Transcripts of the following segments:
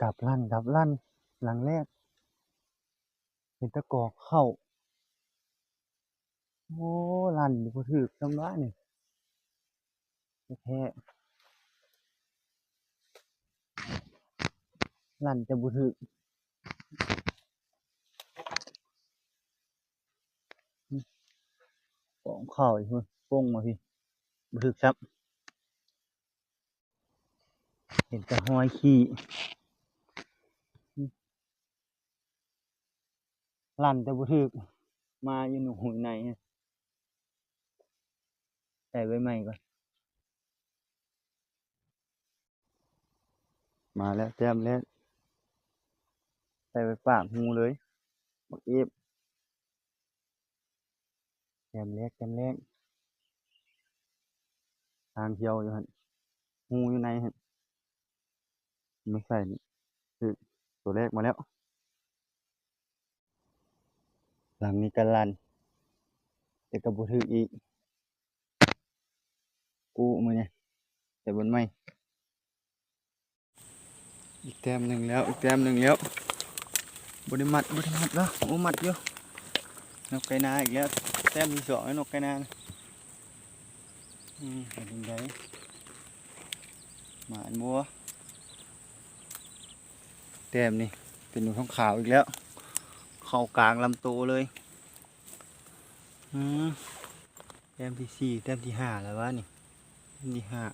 กลับลั่นกลับลั่นหลังแรก เห็นตะกอกเข้า โอ้ลั่นบ่ถึกจำว่านี่แท้ลั่นจะบ่ถึกอืมกองเข้าอีกคนป้งมาพี่บ่ถึกครับ เห็นแต่ห้อยขี้อืม ลั่นแต่บ่ถึกมาอยู่หนูหุ่นในใส่ไว้ใหม่ก่อน มาแล้วแต้มแล้วใส่ไว้ปากงูเลยบักเอฟแต้มแรกแต้มแรกทางเที่ยวอยู่ฮะงูอยู่ในฮะไม่ใส่นี่คือตัวแรกมาแล้ว หลังนี้ก็ลันแต่ก็บ่ถึกอีกกูมือเนี่ยแต่บนไม่อีกแต้มหนึ่งแล้วอีกแต้มหนึ่งแล้วบไดิมัดบไดิมัดแล้วโอ้มัดอยู่นกไก่นาอีกแล้วแต้มที่สองแล้นกไก่นานะอืมเป็นยังไงหมาอันบัวแต้มนี่เป็นหนูท้องขาวอีกแล้ว เข้ากลางลำตัวเลยอืมแต้มที่สี่แต้มที่ห้าแล้ววะนี่แต้มที่ห้า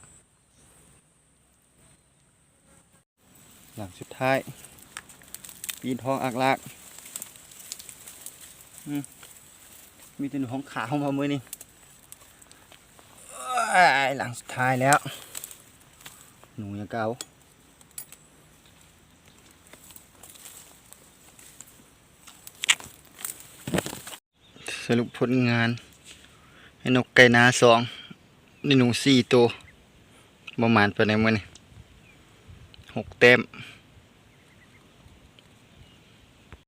หลังสุดท้าย ปีนทองอักลากมีแต่หนูท้องขาวมามือนี่หลังสุดท้ายแล้ว หนูยังเกา สรุปผลงานให้นกไก่นาสองนี่หนูสี่ตัวประมาณไปในมือนี่หกเต็ม